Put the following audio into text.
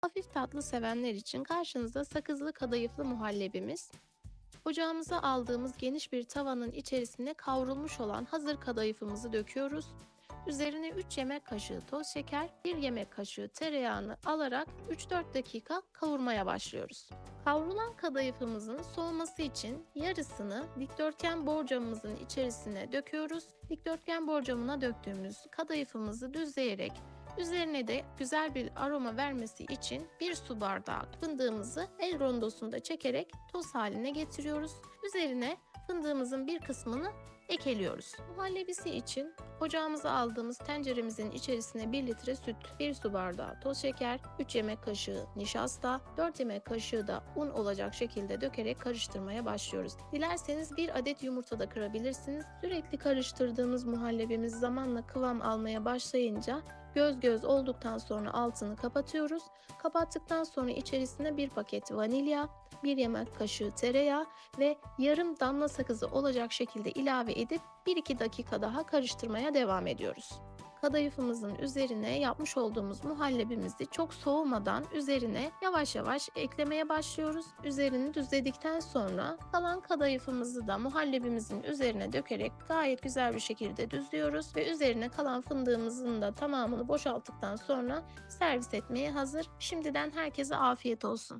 Hafif tatlı sevenler için karşınızda sakızlı kadayıflı muhallebimiz. Ocağımıza aldığımız geniş bir tavanın içerisine kavrulmuş olan hazır kadayıfımızı döküyoruz. Üzerine 3 yemek kaşığı toz şeker, 1 yemek kaşığı tereyağını alarak 3-4 dakika kavurmaya başlıyoruz. Kavrulan kadayıfımızın soğuması için yarısını dikdörtgen borcamımızın içerisine döküyoruz. Dikdörtgen borcamına döktüğümüz kadayıfımızı düzleyerek Üzerine de güzel bir aroma vermesi için bir su bardağı fındığımızı el rondosunda çekerek toz haline getiriyoruz. Üzerine fındığımızın bir kısmını ekeliyoruz. Muhallebisi için ocağımıza aldığımız tenceremizin içerisine 1 litre süt, 1 su bardağı toz şeker, 3 yemek kaşığı nişasta, 4 yemek kaşığı da un olacak şekilde dökerek karıştırmaya başlıyoruz. Dilerseniz bir adet yumurta da kırabilirsiniz. Sürekli karıştırdığımız muhallebimiz zamanla kıvam almaya başlayınca göz göz olduktan sonra altını kapatıyoruz. Kapattıktan sonra içerisine bir paket vanilya, bir yemek kaşığı tereyağı ve yarım damla sakızı olacak şekilde ilave edip 1-2 dakika daha karıştırmaya devam ediyoruz. Kadayıfımızın üzerine yapmış olduğumuz muhallebimizi çok soğumadan üzerine yavaş yavaş eklemeye başlıyoruz. Üzerini düzledikten sonra kalan kadayıfımızı da muhallebimizin üzerine dökerek gayet güzel bir şekilde düzlüyoruz ve üzerine kalan fındığımızın da tamamını boşalttıktan sonra servis etmeye hazır. Şimdiden herkese afiyet olsun.